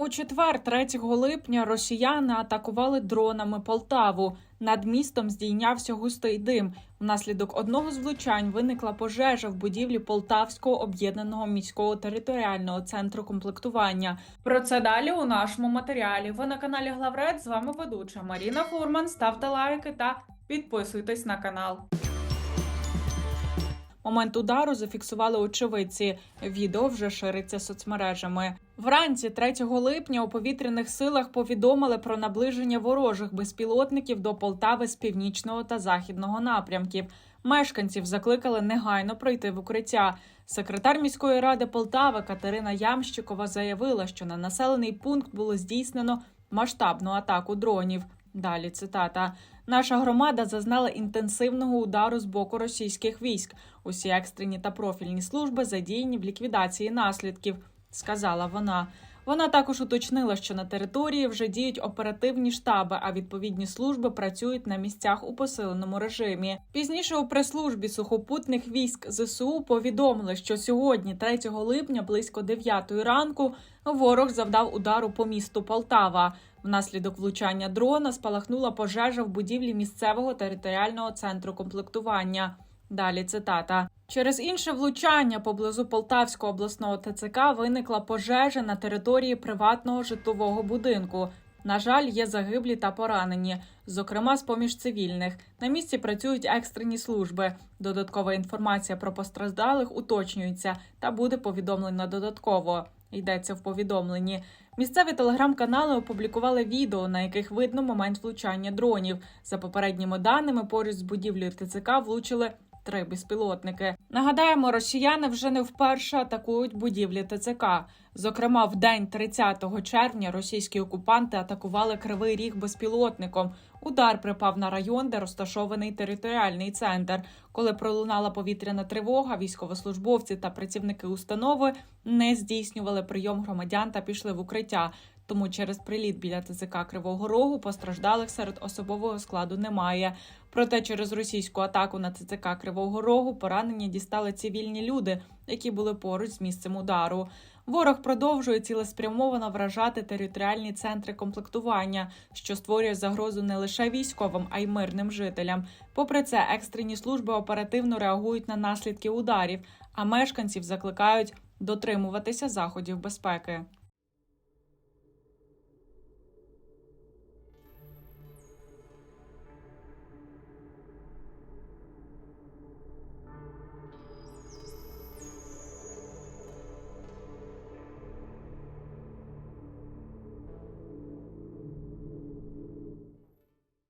У четвер, 3 липня, росіяни атакували дронами Полтаву. Над містом здійнявся густий дим. Внаслідок одного з влучань виникла пожежа в будівлі Полтавського об'єднаного міського територіального центру комплектування. Про це далі у нашому матеріалі. Ви на каналі Главред. З вами ведуча Маріна Фурман. Ставте лайки та підписуйтесь на канал. Момент удару зафіксували очевидці. Відео вже шириться соцмережами. Вранці 3 липня у повітряних силах повідомили про наближення ворожих безпілотників до Полтави з північного та західного напрямків. Мешканців закликали негайно пройти в укриття. Секретар міської ради Полтави Катерина Ямщикова заявила, що на населений пункт було здійснено масштабну атаку дронів. Далі цитата: наша громада зазнала інтенсивного удару з боку російських військ. Усі екстрені та профільні служби задіяні в ліквідації наслідків, сказала вона. Вона також уточнила, що на території вже діють оперативні штаби, а відповідні служби працюють на місцях у посиленому режимі. Пізніше у прес-службі сухопутних військ ЗСУ повідомили, що сьогодні, 3 липня, близько 9 ранку, ворог завдав удару по місту Полтава. Внаслідок влучання дрона спалахнула пожежа в будівлі місцевого територіального центру комплектування. Далі цитата. Через інше влучання поблизу Полтавського обласного ТЦК виникла пожежа на території приватного житлового будинку. На жаль, є загиблі та поранені, зокрема з поміж цивільних. На місці працюють екстрені служби. Додаткова інформація про постраждалих уточнюється та буде повідомлена додатково. Йдеться в повідомленні. Місцеві телеграм-канали опублікували відео, на яких видно момент влучання дронів. За попередніми даними, поруч з будівлею ТЦК влучили три безпілотники. Нагадаємо, росіяни вже не вперше атакують будівлі ТЦК. Зокрема, в день 30 червня російські окупанти атакували кривий ріг безпілотником. Удар припав на район, де розташований територіальний центр. Коли пролунала повітряна тривога, військовослужбовці та працівники установи не здійснювали прийом громадян та пішли в укриття. Тому через приліт біля ТЦК Кривого Рогу постраждалих серед особового складу немає. Проте через російську атаку на ТЦК Кривого Рогу поранені дістали цивільні люди, які були поруч з місцем удару. Ворог продовжує цілеспрямовано вражати територіальні центри комплектування, що створює загрозу не лише військовим, а й мирним жителям. Попри це, екстрені служби оперативно реагують на наслідки ударів, а мешканців закликають дотримуватися заходів безпеки.